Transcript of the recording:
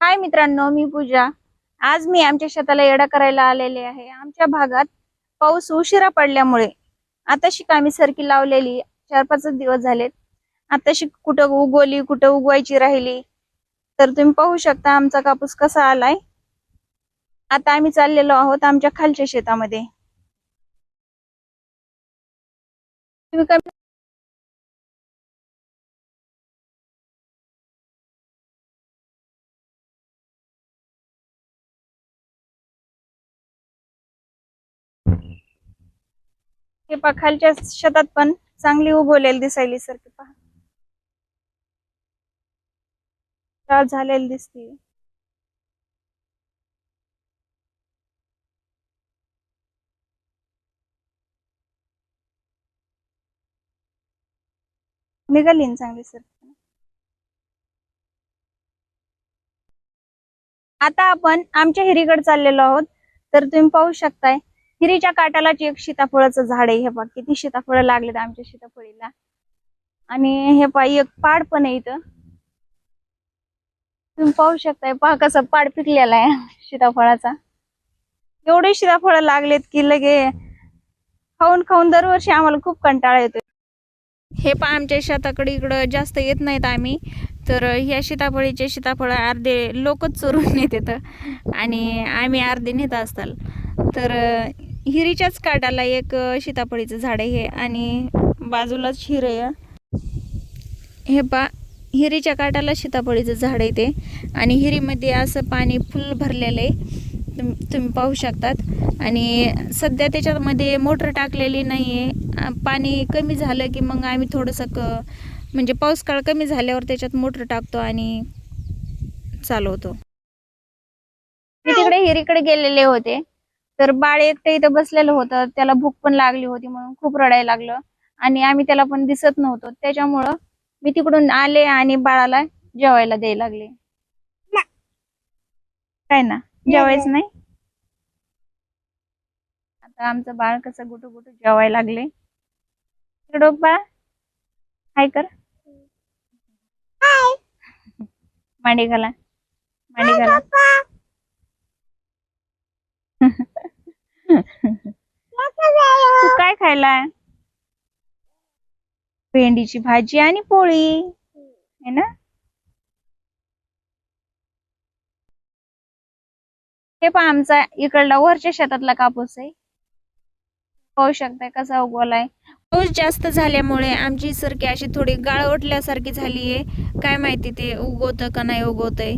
हाय मित्रांनो मी पूजा. आज मी आमच्या शेताला येडा करायला आलेले आहे. आमच्या भागात पाऊस उशिरा पडल्यामुळे आताशी आम्ही सरकी लावलेली. चार पाच दिवस झालेत. आताशी कुठं उगवली कुठं उगवायची राहिली. तर तुम्ही पाहू शकता आमचा कापूस कसा आलाय. आता आम्ही चाललेलो आहोत आमच्या खालच्या शेतामध्ये. तुम्ही हे पहा खालच्या शेतात पण चांगली उगवलेली दिसायली सारखी पहा. झालेली दिसते. निघाली ना चांगली सर. आता आपण आमच्या हिरीकडे चाललेलो आहोत. तर तुम्ही पाहू शकताय हिरीच्या काटालाच एक सीताफळाचं झाड आहे हे पा किती सीताफळ लागलेत आमच्या सीताफळीला. आणि हे पहा एक पाड पण आहे इथं. तुम्ही पाहू शकताय पहा कसं पाड पिकलेला आहे सीताफळाचा. एवढे सीताफळ लागलेत की लगे खाऊन खाऊन दरवर्षी आम्हाला खूप कंटाळा येतो हे पहा आमच्या शेताकडे इकडं जास्त येत नाहीत आम्ही. तर ह्या सीताफळीचे सीताफळ अर्धे लोकच चोरून नेत आणि आम्ही अर्धे नेत असताल. तर हिरीच्याच काटाला एक सीताफळीचं झाड आहे आणि बाजूलाच हिर आहे. हे पा हिरीच्या काटाला सीताफळीचं झाड आहे ते. आणि हिरीमध्ये असं पाणी फुल भरलेलं आहे. तुम तुम्ही पाहू शकतात. आणि सध्या त्याच्यामध्ये मोटर टाकलेली नाही आहे पाणी कमी झालं की मग आम्ही थोडंसं क म्हणजे पाऊस काळ कमी झाल्यावर त्याच्यात मोटर टाकतो आणि चालवतो. तिकडे हिरीकडे गेलेले होते. तर बाळ एकटं इथं बसलेलं होतं. त्याला भूक पण लागली होती म्हणून खूप रडायला लागलं. आणि आम्ही त्याला पण दिसत नव्हतो. त्याच्यामुळं मी तिकडून आले आणि बाळाला जेवायला द्यायला लागले. काय ना? जेवायचं नाही? आता आमचं बाळ कसं गुटू गुटू जेवायला लागले. बघ बाळा. हाय कर. मांडी घाला. मांडी घाला तू काय भेंडीची भाजी आणि पोळी. है ना? हे पण आमचा इकडला वरच्या शेतातला कापूस आहे. पाहू शकताय कसा उगवलाय. पाऊस जास्त झाल्यामुळे आमची सरकी अशी थोडी गाळ उठल्यासारखी झाली आहे काय माहिती ते उगवतं का नाही उगवतंय.